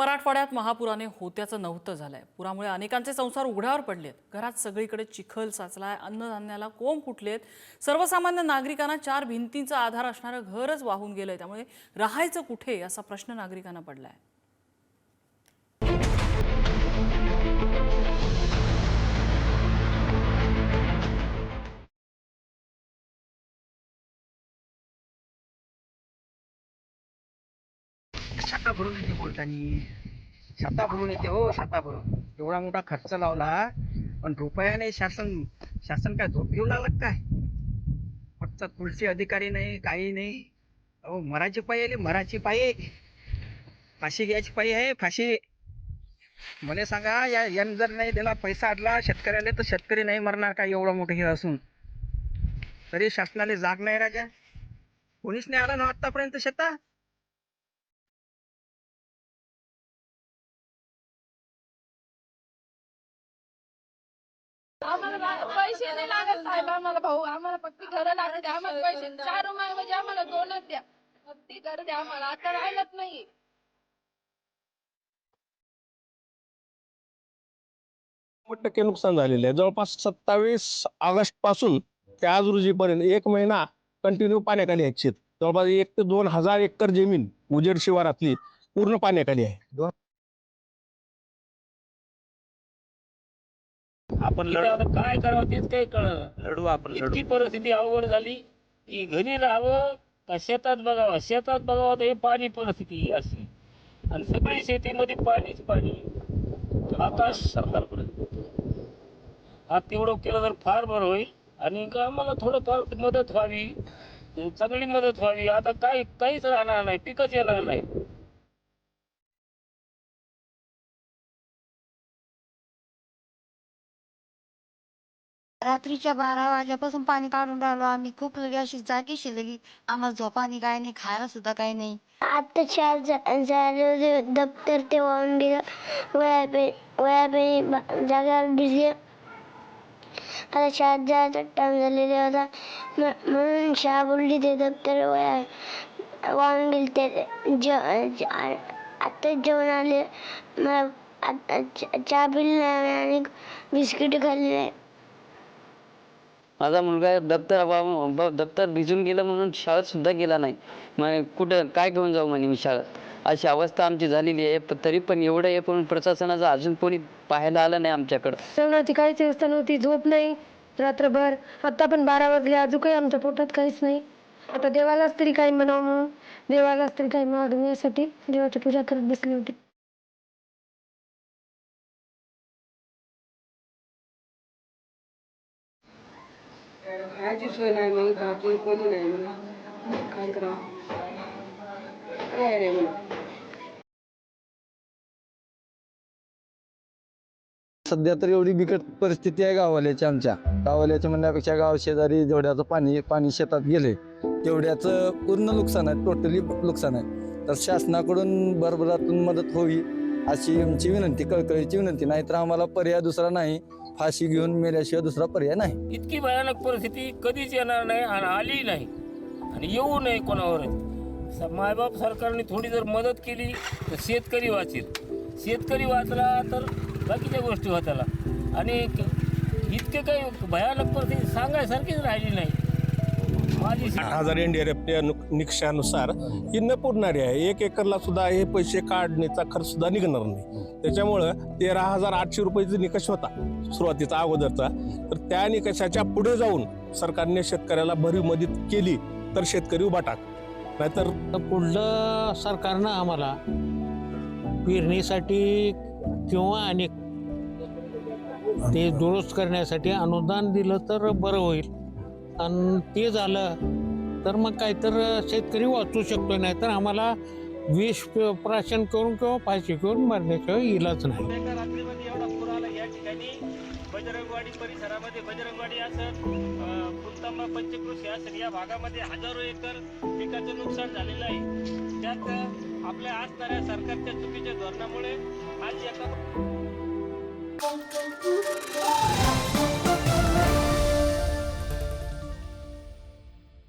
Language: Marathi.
मराठवाड्यात महापुराने होत्याचं नव्हतं झालंय. पुरामुळे अनेकांचे संसार उघड्यावर पडलेत. घरात सगळीकडे चिखल साचलाय अन्नधान्याला कोंब फुटलेत. सर्वसामान्य नागरिकांना चार भिंतींचा आधार असणारं घरच वाहून गेलंय. त्यामुळे राहायचं कुठे असा प्रश्न नागरिकांना पडलाय. छाता भरून येते बोलतानी छाता भरून येते हो छाता भरून एवढा मोठा खर्च लावला पण रुपयाने शासन शासन काय झोप घेऊ लागलं काय फक्त तुळशी अधिकारी नाही काही नाही अहो मराठी पायी आली मराठी पायी फाशी घ्यायची पायी आहे फाशी मला सांगा या यानं जर नाही दिला पैसा आडला शेतकऱ्याला तर शेतकरी नाही मरणार का एवढं मोठं हे असून तरी शासनाला जाग नाही राजा कोणीच नाही आला ना आतापर्यंत शेतात आम्हाला पैसे नाही लागत साहेब आम्हाला भाऊ आम्हाला फक्त घरं लागते आम्हाला पैसे चार रूम म्हणजे आम्हाला दोनच द्या. फक्त घर द्या आम्हाला आता राहिलंच नाही नव्वद टक्के नुकसान झालेले आहे. जवळपास सत्तावीस ऑगस्टपासून ते आज रोजीपर्यंत एक महिना कंटिन्यू पाण्याखाली आहे शेत. जवळपास एक ते दोन हजार एकर जमीन उजेड शिवारातली पूर्ण पाण्याखाली आहे. आपण लढ. काय करावं तेच काही कळलं. लढू आपण इतकी परिस्थिती अवघड झाली की घरी राहावं का शेतात बघावं? शेतात बघावं तर हे पाणी परिस्थिती अशी. आणि सगळी शेतीमध्ये पाणीच पाणी आता सरकारकडे. हा तेवढं केलं तर फार बरं होईल. आणि का आम्हाला थोडंफार मदत व्हावी. चांगली मदत व्हावी. आता काही काहीच राहणार नाही. पिकच येणार नाही. रात्रीच्या बारा वाजल्यापासून पाणी काढून राहिलो. आम्ही खूप लगे अशी जागी शिरली. आम्हाला झोपानी काय नाही खायला सुद्धा काही नाही. आता चार झा- झाले दप्तर ते वाहून गेलं. वया पे वया जागा भिजले आता शाळेत जायचा टाइम झालेला होता म्हणून शाळा बोलली ते दप्तर वया वाहून गेले ते. जे- आत्ताच आता जेवण आले. मला आता चहा पिली नाही आणि बिस्किट खाल्ली नाही. माझा मुलगा दप्तर ब- दप्तर भिजून गेलं म्हणून शाळेत सुद्धा गेला नाही. मग कुठं? काय घेऊन जाऊ? म्हणे मी शाळेत. अशी अवस्था आमची झालेली आहे. पण तरी पण एवढं आहे पण प्रशासनाचं अजून कोणी पाहायला आलं नाही आमच्याकडं. जेवणाची काहीच व्यवस्था नव्हती झोप नाही रात्रभर. आता पण बारा वाजले अजून काही आमच्या पोटात काहीच नाही. आता देवालाच तरी काही म्हणावं म्हणून देवालाच तरी काही म्हणावं यासाठी देवाची पूजा करत बसली होती. खायची सोय नाही मग घातली कोणी नाही मग काय करावं काय रे मग सध्या तर एवढी बिकट परिस्थिती आहे गावाल्याची आमच्या. गावाल्याच्या म्हणण्यापेक्षा गाव शेजारी जेवढ्याचं पाणी पाणी शेतात गेले तेवढ्याचं पूर्ण नुकसान आहे टोटली नुकसान आहे. तर शासनाकडून भरभरातून मदत होवी अशी आमची विनंती कळकळीची विनंती. नाहीतर आम्हाला पर्याय दुसरा नाही. फाशी घेऊन मेल्याशिवाय दुसरा पर्याय नाही. इतकी भयानक परिस्थिती कधीच येणार नाही आणि आली नाही. आणि येऊ नये कोणावरच स- मायबाप सरकारने थोडी जर मदत केली तर शेतकरी वाचेल. शेतकरी वाचला तर बाकीच्या गोष्टी होताला. आणि क- इतके काही भयानक परिस्थिती सांगायसारखीच राहिली नाही. आठ हजार एनडीआरएफच्या निकषानुसार ही न पुरणारी आहे. एक एकरला सुद्धा हे पैसे काढण्याचा खर्च सुद्धा निघणार नाही. त्याच्यामुळं तेरा हजार आठशे रुपयाचा निकष होता सुरुवातीचा अगोदरचा. तर त्या निकषाच्या पुढे जाऊन सरकारने शेतकऱ्याला भरीव मदत केली तर शेतकरी उभा टाक नाहीतर तर पुढलं सरकारनं आम्हाला पेरणीसाठी किंवा आणि ते दुरुस्त करण्यासाठी अनुदान दिलं तर बरं होईल. आणि ते झालं तर मग काहीतर शेतकरी वाचू शकतो नाही तर आम्हाला विष प्राशन करून किंवा फाशी करून मरण्याशिवाय इलाज नाही. या ठिकाणी. बजरंगवाडी परिसरामध्ये बजरंगवाडी असेल फुलतांबा पंचकृषी असेल या भागामध्ये हजारो एकर पिकाचं नुकसान झालेलं आहे. त्यात आपल्या असणाऱ्या सरकारच्या चुकीच्या धोरणामुळे आज एका